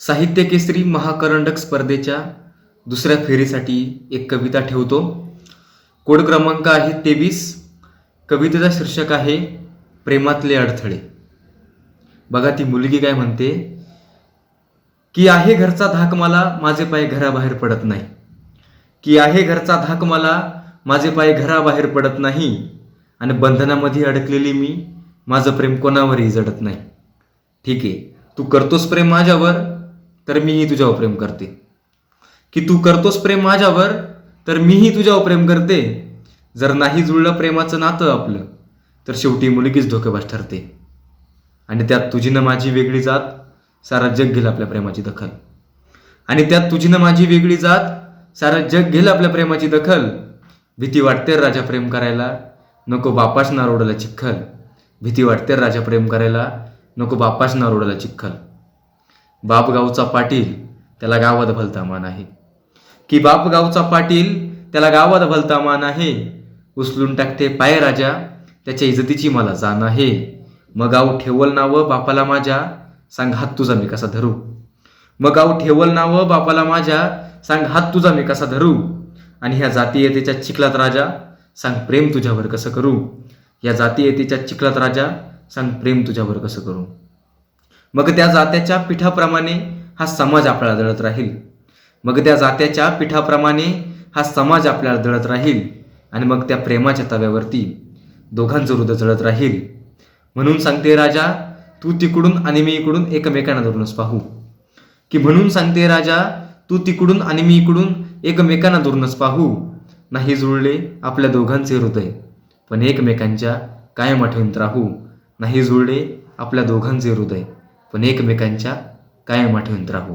साहित्य केसरी महाकरंडक स्पर्धेच्या दुसऱ्या फेरीसाठी एक कविता ठेवतो. कोड क्रमांक आहे तेवीस. कवितेचा शीर्षक आहे प्रेमातले अडथळे. बघा ती मुलगी काय म्हणते की आहे घरचा धाक मला माझे पाय घराबाहेर पडत नाही. की आहे घरचा धाक मला माझे पाय घराबाहेर पडत नाही आणि बंधनामध्ये अडकलेली मी माझं प्रेम कोणावरही जडत नाही. ठीक आहे. तू करतोस प्रेम माझ्यावर तर मीही तुझ्यावर प्रेम करते. की तू करतोस प्रेम माझ्यावर तर मीही तुझ्यावर प्रेम करते. जर नाही जुळलं प्रेमाचं नातं आपलं तर शेवटी मुलगीच धोकेबाज ठरते. आणि त्यात तुझी ना माझी वेगळी जात सारा जग घेईल आपल्या प्रेमाची दखल. आणि त्यात तुझी ना माझी वेगळी जात सारा जग घेईल आपल्या प्रेमाची दखल. भीती वाटते राजा प्रेम करायला नको बापाच ना रोडला चिखल. भीती वाटते राजा प्रेम करायला नको बापाच ना रोडला चिखल. बापगावचा पाटील त्याला गावात भलता मान आहे. की बापगावचा पाटील त्याला गावात भलता मान आहे? उचलून टाकते पाय राजा त्याच्या इज्जतीची मला जाण आहे. मग गाव ठेवल नावं बापाला माझ्या सांग हात तुझा मी कसा धरू? मग गाव ठेवल नावं बापाला माझ्या सांग हात तुझा मी कसा धरू? आणि ह्या जातीयतेच्या चिखलात राजा सांग प्रेम तुझ्यावर कसं करू? या जातीयतेच्या चिखलात राजा सांग प्रेम तुझ्यावर कसं करू? मग त्या जात्याच्या पिठाप्रमाणे हा समाज आपल्याला दळत राहील. मग त्या जात्याच्या पिठाप्रमाणे हा समाज आपल्याला दळत राहील आणि मग त्या प्रेमाच्या तव्यावरती दोघांचं हृदय जळत राहील. म्हणून सांगते राजा तू तिकडून आणि मी इकडून एकमेकांना धरूनच पाहू. की म्हणून सांगते राजा तू तिकडून आणि मी इकडून एकमेकांना धरूनच पाहू. नाही जुळले आपल्या दोघांचे हृदय पण एकमेकांच्या कायम आठवणीत राहू. नाही जुळले आपल्या दोघांचे हृदय. पण एकमेकांच्या कायम आठवणीत राहू.